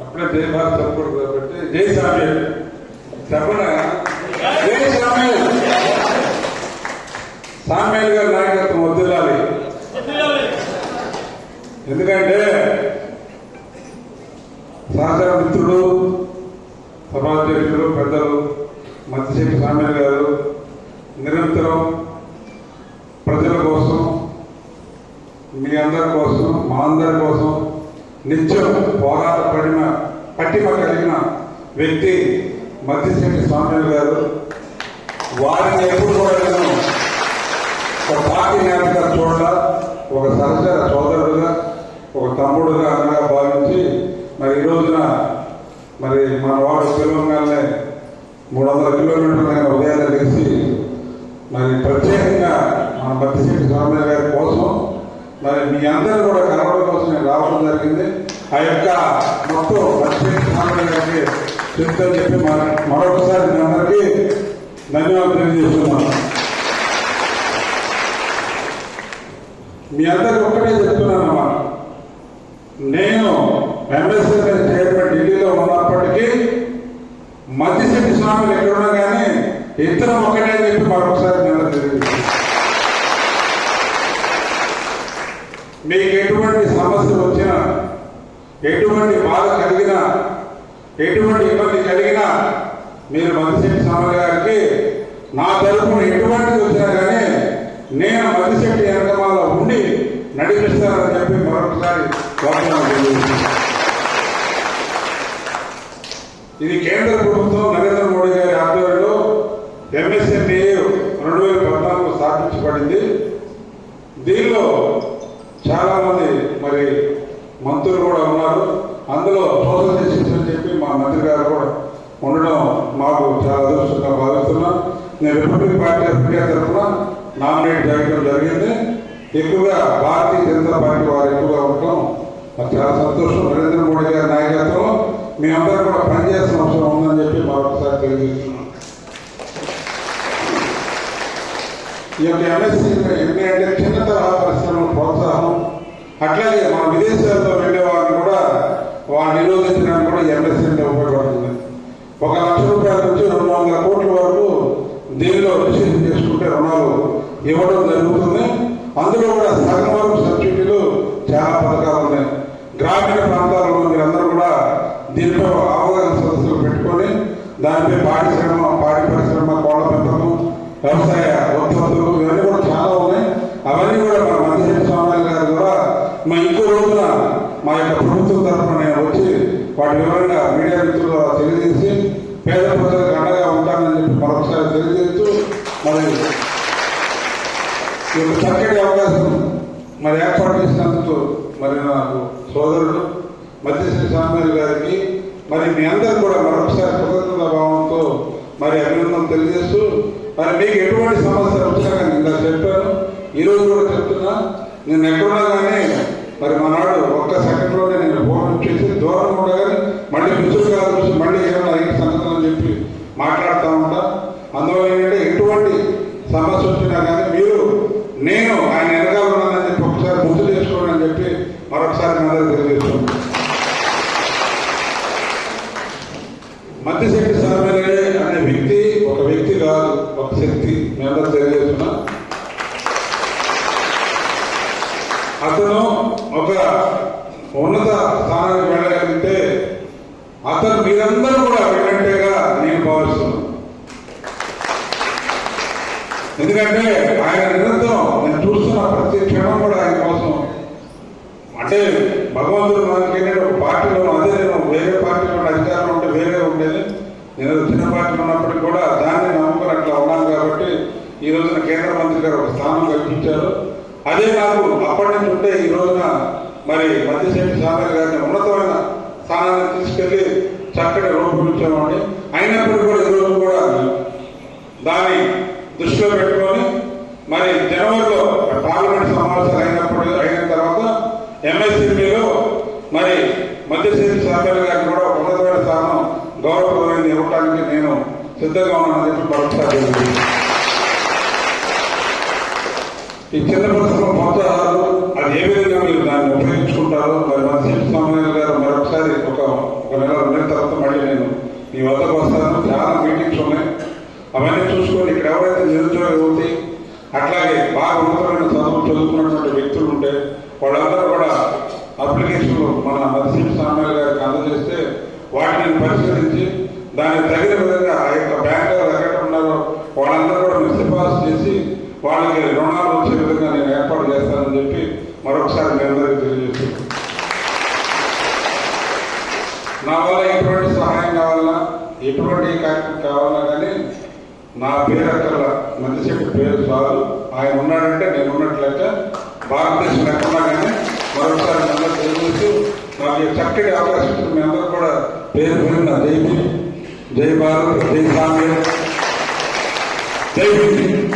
అప్పుడే జై చెప్పకూడదు కాబట్టి జై సామ్యం చెప్పడా జై గారి నాయకత్వం వదిలాలి. ఎందుకంటే సహచర మిత్రుడు సభాధ్యక్షుడు పెద్దలు మధ్యశక్తి సామ్యాలు గారు నిరంతరం ప్రజల కోసం మీ అందరి కోసం మా అందరి కోసం నిత్యం పోరాడు ప్రతిభ కలిగిన వ్యక్తి మధ్యశెట్టి స్వామి గారు. వారిని ఎప్పుడు కూడా నేను ఒక పార్టీ నేతగా చూడాల ఒక సహచర సోదరుడుగా ఒక తమ్ముడుగా అన్నగా భావించి మరి ఈ రోజున మరి మన వాడు తెలంగాణలో మూడు వందల కిలోమీటర్లు ఆయన ఉదయాన్నే లేచి మరి ప్రత్యేకంగా మన మధ్యశెట్టి స్వామి గారి కోసం మరి మీ అందరూ కూడా కలవడం కోసం నేను రావడం జరిగింది. ఆ యొక్క మొత్తం మధ్యశెట్టి చెప్తాను చెప్పి మరొకసారి మీ అందరికీ ధన్యవాదాలు తెలియజేస్తున్నాను. మీ అందరికి ఒక్కటే చెప్తున్నాను. చెప్తున్నానమ్మా నేను ఎంఎస్ఎల్ చైర్మన్ ఢిల్లీలో ఉన్నప్పటికీ మధ్యశెట్టి స్వాములు ఎక్కడున్నా కానీ ఇద్దరం ఒకటే చెప్పి మరొకసారి నేను తెలియజేస్తున్నాను. మీకు ఎటువంటి సమస్యలు వచ్చినా ఎటువంటి బాధ కలిగినా ఎటువంటి ఇబ్బంది కలిగినా మీరు మధుశెట్టి స్వామి గారికి నా తరఫున ఎటువంటిది వచ్చినా కానీ నేను మధుశెట్టి వెనకమాల ఉండి నడిపిస్తానని చెప్పి మరొకసారి ఇది కేంద్ర ప్రభుత్వం నరేంద్ర మోడీ గారి ఆధ్వర్యంలో ఎంఎస్ఎంఏ రెండు వేల పద్నాలుగు స్థాపించబడింది. దీనిలో చాలా మంది మరి మంత్రులు కూడా ఉన్నారు. అందులో సోషల్ జస్టిస్ అని చెప్పి మా మంత్రి గారు కూడా ఉండడం మాకు చాలా అదృష్టంగా భావిస్తున్నాం. నేను రిపబ్లిక్ పార్టీ అభ్యర్థిగా తరఫున నామినేట్ చేయడం జరిగింది. ఎక్కువగా భారతీయ జనతా పార్టీ వారు ఎక్కువగా ఉండటం నాకు చాలా సంతోషం. నరేంద్ర మోడీ గారి నాయకత్వం మీ అందరూ కూడా పనిచేయాల్సిన అవసరం ఉందని చెప్పి మరొకసారి తెలియజేస్తున్నాం. ఈ యొక్క ఎంఎస్సీ ఎంఏ అంటే చిన్న తరహా పరిశ్రమల ప్రోత్సాహం అట్లాగే మన విదేశాల్లో వెళ్ళే వారిని కూడా వారిని నిరోధించడానికి కూడా ఎంఎస్సీ ఉపయోగపడుతుంది. ఒక లక్ష రూపాయల నుంచి రెండు వందల కోట్ల వరకు దీనిలో రిజిస్ట్రేషన్ చేసుకుంటే రుణాలు ఇవ్వడం జరుగుతుంది. అందులో కూడా సగం వరకు సబ్సిడీలు చాలా పథకాలు ఉన్నాయి. గ్రామీణ ప్రాంతాల్లో మీరందరూ కూడా దీనిపై ఒక అవగాహన సదస్సులు పెట్టుకొని దానిపై పాడి శ్రమ పాడి పరిశ్రమ కోళ్ళ పెంపకం వ్యవసాయ ఉత్పత్తులు ఇవన్నీ కూడా చాలా ఉన్నాయి అవన్నీ కూడా మన మధ్యశెట్టి స్వామి గారు కూడా మా ఇంకో రోజున మా యొక్క ప్రభుత్వం తరఫున నేను వచ్చి వాటి వివరంగా మీడియా మిత్రుల ద్వారా తెలియజేసి పేద ప్రజలకు అండగా ఉంటానని చెప్పి మరొకసారి తెలియజేస్తూ మరి యొక్క చక్కటి అవకాశం మరి ఏర్పాటు చేసినందుకు మరి నాకు సోదరుడు మధ్యశ్రీ స్వామి గారికి మరి మీ అందరూ కూడా మరొకసారి కృతజ్ఞత భావంతో మరి అభినందన తెలియజేస్తూ మరి మీకు ఎటువంటి సమస్య వచ్చినా కానీ ఇందా చెప్పాను. ఈ రోజు కూడా చెప్తున్నా నేను ఎక్కడున్నా కానీ మరి మనవాడు ఒక్క సెకండ్లోనే నేను ఫోన్ చేసి దూరం కూడా మళ్ళీ మిత్రులుగా చూసి మళ్ళీ ఏమైనా అయ్యే సంగతులు అని చెప్పి మాట్లాడుతూ ఉంటా. అందువల్ల ఏంటంటే ఎటువంటి సమస్య వచ్చినా కానీ మీరు నేను ఆయన వెనకాల ఉన్నానని చెప్పి ఒకసారి గుర్తు చేసుకోండి అని చెప్పి మరొకసారి మీ తెలియజేస్తాను. తెలియజేస్తున్నాను మధ్యశక్తి సామాన్యుడే అనే వ్యక్తి ఒక వ్యక్తి కాదు ఒక శక్తి మీ అందరూ తెలియజేస్తున్నా. అతను ఒక ఉన్నత స్థానానికి వెళ్ళగలిగితే అతను మీరందరూ కూడా వెళ్ళినట్టేగా నేను భావిస్తున్నాను. ఎందుకంటే ఆయన నిరంతరం నేను చూస్తున్న ప్రతి క్షణం కూడా ఆయన కోసం అంటే భగవంతుడు మనకి ఒక పార్టీలో అదే నేను వేరే పార్టీలో అధికారం ఉంటే వేరే ఉండేది. నేను చిన్న పార్టీలో ఉన్నప్పటికీ కూడా దాన్ని నమ్ముకుని అట్లా ఉన్నాను కాబట్టి ఈ రోజున కేంద్ర మంత్రి గారు ఒక స్థానం కల్పించారు. అదే నాకు అప్పటి నుంచి ఉంటే ఈ రోజున మరి మధ్యశేఖర స్వామి గారిని ఉన్నతమైన స్థానాన్ని తీసుకెళ్ళి చక్కటి రూపొందించామండి అయినప్పుడు కూడా ఈ రోజు కూడా దాన్ని దృష్టిలో పెట్టుకొని మరి జనవరిలో పార్లమెంట్ సమావేశాలు అయినప్పుడు అయిన తర్వాత ఎంఎస్సిపిలో మరి మధ్యశేఖర సాగర్ గారిని కూడా ఉన్నతమైన స్థానం గౌరవప్రదమైనది ఇవ్వటానికి నేను సిద్ధంగా ఉన్నానని చెప్పి మరొకసారి ఈ చిన్న పథకం మొత్తం అది ఏ విధంగా మీరు దాన్ని ఉపయోగించుకుంటారో మరి మన సిప్ సమన్వయ గారు మరొకసారి ఒక ఒక నెల రెండు తర్వాత మళ్ళీ నేను మీ వద్దకు వస్తాను. చాలా మీటింగ్స్ ఉన్నాయి. అవన్నీ చూసుకొని ఇక్కడ ఎవరైతే నిరుద్యోగ యువతి అట్లాగే బాగా ఉన్నతమైన చదువు చదువుకున్నటువంటి వ్యక్తులు ఉంటే వాళ్ళందరూ కూడా అప్లికేషన్లు మన మధుసీమ సామ్యాల గారికి అందజేస్తే వాటిని పరిశీలించి దానికి తగిన కావాలన్నా ఎటువంటి కార్యక్రమం కావాలన్నా కానీ నా పేరు అక్కడ మంచిశెట్టి పేరు చాలు ఆయన ఉన్నాడంటే నేను ఉన్నట్లయితే భారతదేశం ఎక్కడా కానీ మరొకసారి మీ అందరూ తెలియజేస్తూ నాకు చక్కటి అవకాశం మీ అందరూ కూడా పేరు పేరున జై జై భారత్ జై సామ్య జై భీమ్.